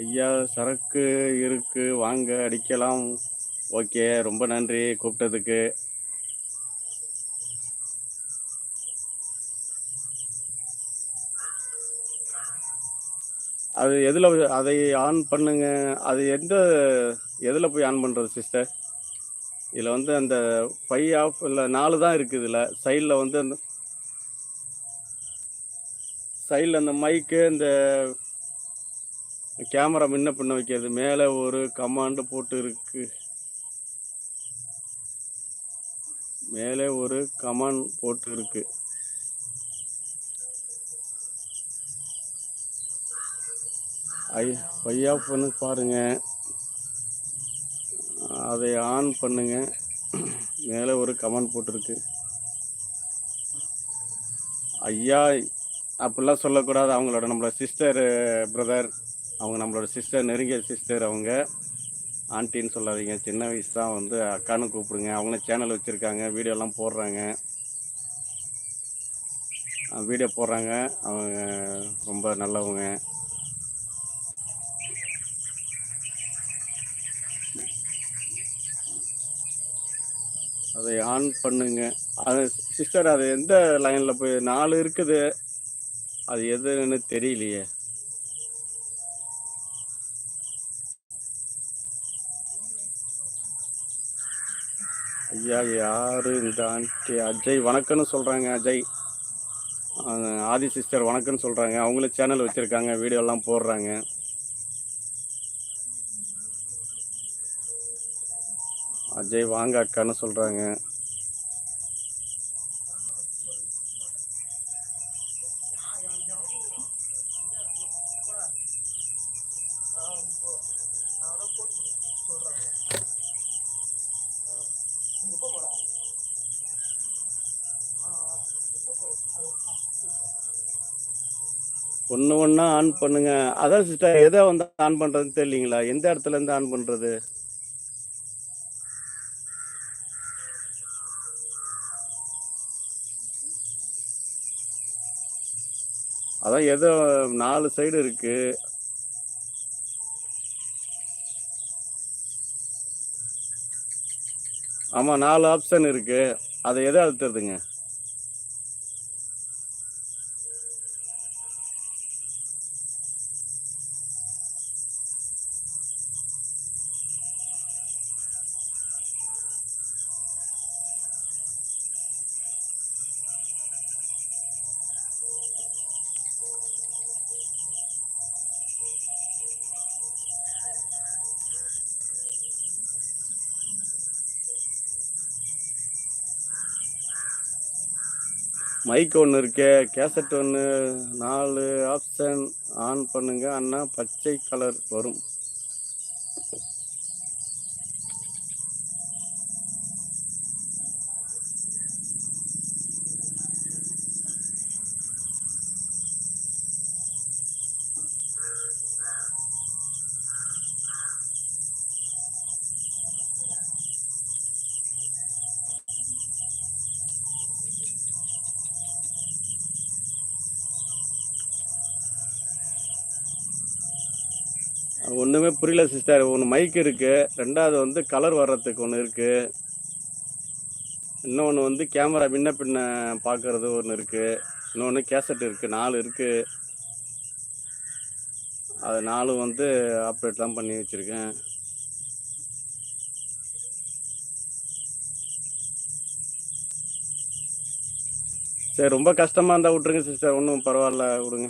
ஐயா சரக்கு இருக்கு வாங்க அடிக்கலாம். ஓகே ரொம்ப நன்றி கூப்பிட்டதுக்கு. அது எதில் அதை ஆன் பண்ணுங்க. அது எந்த எதில் போய் ஆன் பண்ணுறது சிஸ்டர் இதில் வந்து அந்த ஃபைவ் ஆஃப் இல்லை நாலு தான் இருக்குது இதில். சைடில் வந்து அந்த சைடில் அந்த மைக்கு இந்த கேமரா முன்ன பின்ன வைக்கிறது. மேலே ஒரு கமாண்டு போட்டு இருக்கு. மேலே ஒரு கமாண்ட் போட்டு இருக்கு. ஐ பையா பண்ணு பாருங்க. அதை ஆன் பண்ணுங்க. மேலே ஒரு கமெண்ட் போட்டிருக்கு ஐயா அப்படிலாம் சொல்லக்கூடாது. அவங்களோட நம்மளோட சிஸ்டர் பிரதர் அவங்க நம்மளோட சிஸ்டர் நெருங்கிய சிஸ்டர் அவங்க ஆண்டின்னு சொல்லாதீங்க. சின்ன வயசு தான் வந்து அக்கான்னு கூப்பிடுங்க. அவங்களும் சேனல் வச்சுருக்காங்க. வீடியோலாம் போடுறாங்க. வீடியோ போடுறாங்க. அவங்க ரொம்ப நல்லவங்க. அதை ஆன் பண்ணுங்க. அது சிஸ்டர் அது எந்த லைனில் போய் நாலு இருக்குது. அது எதுன்னு தெரியலையே. ஐயா யாரு இந்த ஆண்டி? அஜய் வணக்கம்னு சொல்கிறாங்க அஜய். ஆதி சிஸ்டர் வணக்கம்னு சொல்கிறாங்க அவங்களும் சேனல் வச்சுருக்காங்க வீடியோலாம் போடுறாங்க. அஜய் வாங்க அக்கான்னு சொல்கிறாங்க ஒன்று ஒன்றா ஆன் பண்ணுங்க. அதான் சிஸ்டர் எதை வந்து ஆன் பண்ணுறதுன்னு தெரியலீங்களா? எந்த இடத்துல இருந்து ஆன் பண்ணுறது அதான் ஏதோ நாலு சைடு இருக்கு. ஆமாம் நாலு ஆப்ஷன் இருக்கு. அதை எதை அழுத்துறதுங்க? மைக் ஒன்று இருக்கே கேசட் ஒன்று நாலு ஆப்ஷன் ஆன் பண்ணுங்க அண்ணா பச்சை கலர் வரும். ஒன்றுமே புரியல சிஸ்டர் ஒன்று மைக் இருக்குது ரெண்டாவது வந்து கலர் வர்றதுக்கு ஒன்று இருக்குது இன்னொன்று வந்து கேமரா முன்ன பின்ன பார்க்கறது ஒன்று இருக்குது இன்னொன்று கேசட் இருக்குது நாலு இருக்குது அது நாலும் வந்து ஆப்ரேட் தான் பண்ணி வச்சுருக்கேன். சரி ரொம்ப கஷ்டமாக இருந்தால் விட்ருங்க சிஸ்டர் ஒன்றும் பரவாயில்ல விடுங்க.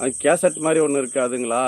அது கேசட் மாதிரி ஒன்று இருக்காதுங்களா